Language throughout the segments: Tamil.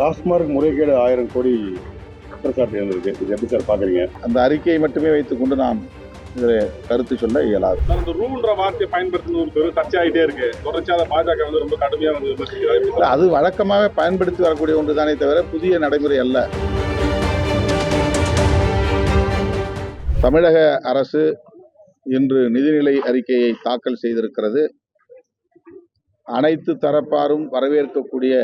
டாஸ்மார்க் முறைகேடு ஆயிரம் கோடி குற்றச்சாட்டு இருந்திருக்கு. இது எப்படி சார் பாக்குறீங்க அந்த அறிக்கையை மட்டுமே வைத்துக்கொண்டு நாம் இதில் கருத்து சொல்ல இயலாது. இந்த ரூல்ன்ற வார்த்தையை பயன்படுத்துறது ஒரு பெரும் சர்ச்சையாயிட்டே இருக்கு. தொடர்ச்சியா அதை பாஜக வந்து ரொம்ப கடுமையா வந்து அது வழக்கமாகவே பயன்படுத்தி வரக்கூடிய ஒன்று தானே தவிர புதிய நடைமுறை அல்ல. தமிழக அரசு இன்று நிதிநிலை அறிக்கையை தாக்கல் செய்திருக்கிறது. அனைத்து தரப்பாரும் வரவேற்கக்கூடிய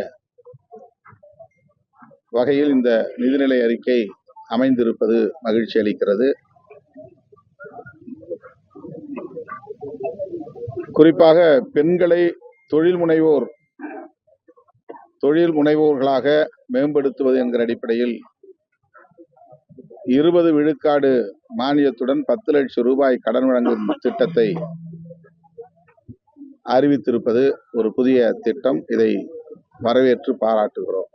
வகையில் இந்த நிதிநிலை அறிக்கை அமைந்திருப்பது மகிழ்ச்சி அளிக்கிறது. குறிப்பாக பெண்களை தொழில் முனைவோர் தொழில் முனைவோர்களாக மேம்படுத்துவது என்கிற அடிப்படையில் இருபது விழுக்காடு மானியத்துடன் பத்து லட்சம் ரூபாய் கடன் வழங்கும் திட்டத்தை அறிவித்திருப்பது ஒரு புதிய திட்டம். இதை வரவேற்று பாராட்டுகிறோம்.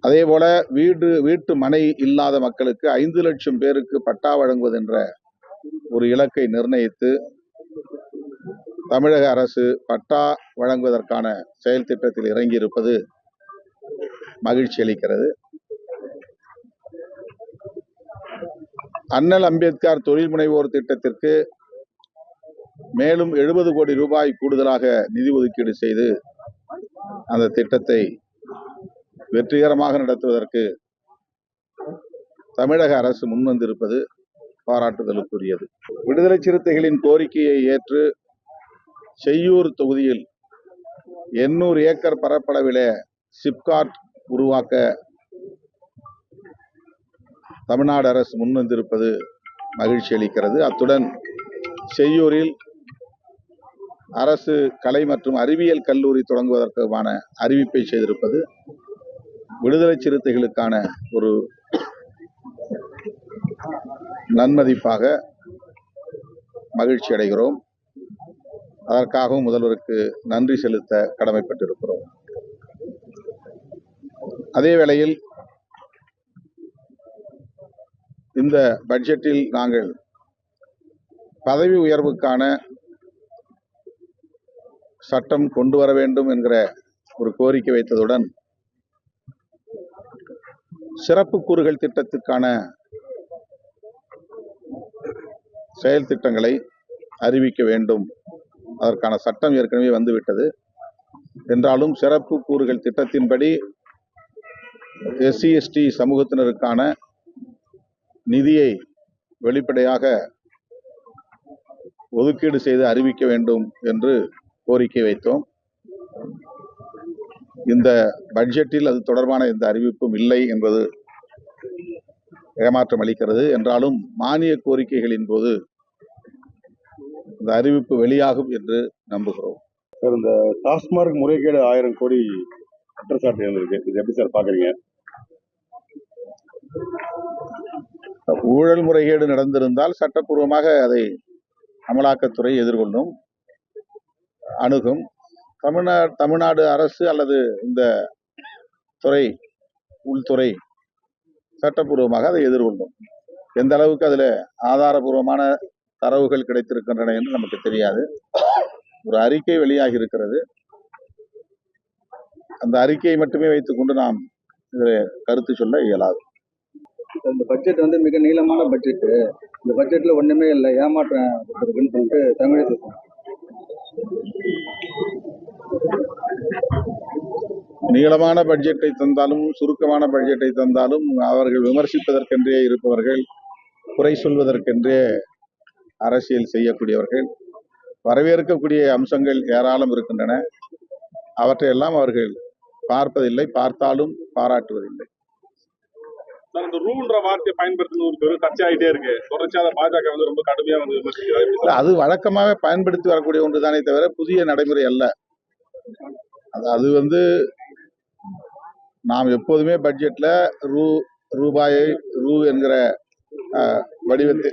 அதே போல வீடு வீட்டு மனை இல்லாத மக்களுக்கு ஐந்து லட்சம் பேருக்கு பட்டா வழங்குவது என்ற ஒரு இலக்கை நிர்ணயித்து தமிழக அரசு பட்டா வழங்குவதற்கான செயல் திட்டத்தில் இறங்கியிருப்பது மகிழ்ச்சி அளிக்கிறது. அண்ணல் அம்பேத்கர் தொழில் முனைவோர் திட்டத்திற்கு மேலும் எழுபது கோடி ரூபாய் கூடுதலாக நிதி ஒதுக்கீடு செய்து அந்த திட்டத்தை வெற்றிகரமாக நடத்துவதற்கு தமிழக அரசு முன்வந்திருப்பது பாராட்டுதலுக்குரியது. விடுதலை சிறுத்தைகளின் கோரிக்கையை ஏற்று செய்யூர் தொகுதியில் எண்ணூறு ஏக்கர் பரப்பளவிலே சிப்காட் உருவாக்க தமிழ்நாடு அரசு முன்வந்திருப்பது மகிழ்ச்சி அளிக்கிறது. அத்துடன் செய்யூரில் அரசு கலை மற்றும் அறிவியல் கல்லூரி தொடங்குவதற்கான அறிவிப்பை செய்திருப்பது விடுதலை சிறுத்தைகளுக்கான ஒரு நன்மதிப்பாக மகிழ்ச்சி அடைகிறோம். அதற்காகவும் முதல்வருக்கு நன்றி செலுத்த கடமைப்பட்டிருக்கிறோம். அதே வேளையில் இந்த பட்ஜெட்டில் நாங்கள் பதவி உயர்வுக்கான சட்டம் கொண்டு வர வேண்டும் என்கிற ஒரு கோரிக்கை வைத்ததுடன் சிறப்பு கூறுகள் திட்டத்திற்கான செயல் திட்டங்களை அறிவிக்க வேண்டும். அதற்கான சட்டம் ஏற்கனவே வந்துவிட்டது. என்றாலும் சிறப்பு கூறுகள் திட்டத்தின்படி எஸ்சி எஸ்டி சமூகத்தினருக்கான நிதியை வெளிப்படையாக ஒதுக்கீடு செய்து அறிவிக்க வேண்டும் என்று கோரிக்கை வைத்தோம். இந்த பட்ஜெட்டில் அது தொடர்பான எந்த அறிவிப்பும் இல்லை என்பது ஏமாற்றம் அளிக்கிறது. என்றாலும் மானிய கோரிக்கைகளின் போது இந்த அறிவிப்பு வெளியாகும் என்று நம்புகிறோம். சார் இந்த டாஸ்மார்க் முறைகேடு ஆயிரம் கோடி குற்றச்சாட்டு இருந்திருக்கு இது எப்படி சார் பாக்குறீங்க ஊழல் முறைகேடு நடந்திருந்தால் சட்டப்பூர்வமாக அதை அமலாக்கத்துறை எதிர்கொள்ளும். அணுகும். தமிழ்நாடு தமிழ்நாடு அரசு அல்லது இந்த துறை உள்துறை சட்டப்பூர்வமாக அதை எதிர்கொள்ளும். எந்த அளவுக்கு அதில் ஆதாரபூர்வமான தரவுகள் கிடைத்திருக்கின்றன என்று நமக்கு தெரியாது. ஒரு அறிக்கை வெளியாகி இருக்கிறது. அந்த அறிக்கையை மட்டுமே வைத்துக்கொண்டு நாம் இதில் கருத்து சொல்ல இயலாது. இந்த பட்ஜெட் வந்து மிக நீளமான பட்ஜெட்டு இந்த பட்ஜெட்டில் ஒன்றுமே இல்லை. ஏமாற்றம் இருக்குன்னு சொல்லிட்டு தமிழக நீளமான பட்ஜெட்டை தந்தாலும் சுருக்கமான பட்ஜெட்டை தந்தாலும் அவர்கள் விமர்சிப்பதற்கென்றே இருப்பவர்கள் குறை சொல்வதற்கென்றே அரசியல் செய்யக்கூடியவர்கள் வரவேற்கக்கூடிய அம்சங்கள் ஏராளம் இருக்கின்றன. அவற்றையெல்லாம் அவர்கள் பார்ப்பதில்லை பார்த்தாலும் பாராட்டுவதில்லை. அதை பாஜக வந்து ரொம்ப கடுமையா வந்து விமர்சிக்கிறாங்க எப்படி இல்ல, அது வழக்கமாகவே பயன்படுத்தி வரக்கூடிய ஒன்று தானே தவிர புதிய நடைமுறை அல்ல. அது வந்து நாம் எப்போதுமே பட்ஜெட்ல ரூ ரூபாயை ரூ என்கிற வடிவத்தை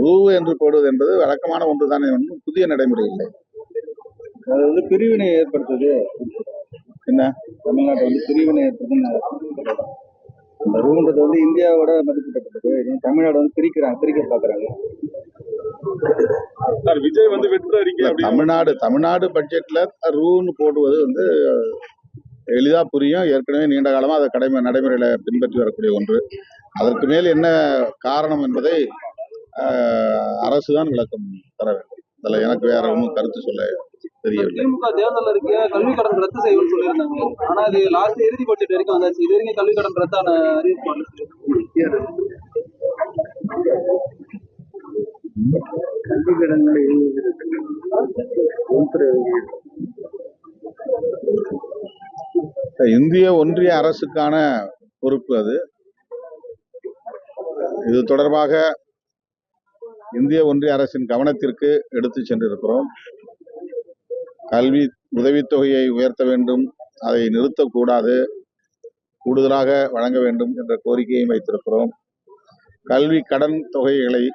ரூ என்று போடுவது என்பது வழக்கமான ஒன்று தானே ஒன்றும் புதிய நடைமுறை இல்லை. அது வந்து பிரிவினை ஏற்படுத்துது. என்ன? தமிழ்நாட்டை வந்து பிரிவினை ஏற்படுத்துன்னு இந்த ரூன்றது வந்து இந்தியாவோட மதிப்பிடப்பட்டது. தமிழ்நாடு வந்து பிரிக்கிறாங்க பிரிக்க பாக்குறாங்க சார் விஜய் வந்து வெற்று தமிழ்நாடு தமிழ்நாடு பட்ஜெட்ல ரூன்னு போடுவது வந்து எளிதா புரியும். ஏற்கனவே நீண்ட காலமா அதை கடமை நடைமுறையில பின்பற்றி வரக்கூடிய ஒன்று. அதற்கு மேல் என்ன காரணம் என்பதை ஆஹ், அரசுதான் விளக்கம் தர வேண்டும். அதுல எனக்கு வேற ஒன்றும் கருத்து சொல்ல தெரியவில்லை. திமுக தேர்தல் அறிக்கைய கல்வி கடன் ரத்து செய்யும்னு சொல்லியிருந்தாங்க. ஆனா இது லாஸ்ட் இறுதி பட்ஜெட் வரைக்கும் வந்தாச்சு. இது வரைக்கும் கல்வி கடன் ரத்தான அறிவிப்பு வரல. கல்வி இந்திய ஒன்றிய அரசுக்கான பொறுப்பு அது இது தொடர்பாக இந்திய ஒன்றிய அரசின் கவனத்திற்கு எடுத்து சென்றிருக்கிறோம் கல்வி உதவித்தொகையை உயர்த்த வேண்டும் அதை நிறுத்தக்கூடாது கூடுதலாக வழங்க வேண்டும் என்ற கோரிக்கையும் வைத்திருக்கிறோம் கல்வி கடன் தொகைகளை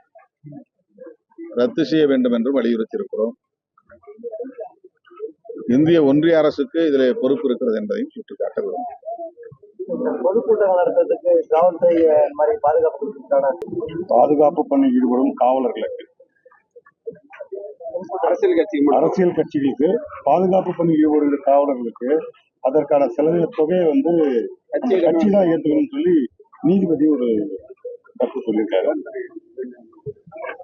ரத்து செய்ய வேண்டும் என்றும் வலியுறுத்தியிருக்கிறோம். இந்திய ஒன்றிய அரசுக்கு இதில் பொறுப்பு இருக்கிறது என்பதையும் சுட்டிக்காட்ட விரும்புகிறேன் பாதுகாப்பு பணி ஈடுபடும் காவலர்களுக்கு. அரசியல் கட்சி அரசியல் கட்சிகளுக்கு பாதுகாப்பு பணி ஈடுபடுகிற காவலர்களுக்கு அதற்கான செலவின தொகையை வந்து கட்சி தான் ஏற்றுக்கணும்னு சொல்லி நீதிபதி ஒரு கருத்து சொல்லியிருக்காரு.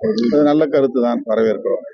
அது நல்ல கருத்து தான் வரவேற்கிறோம்.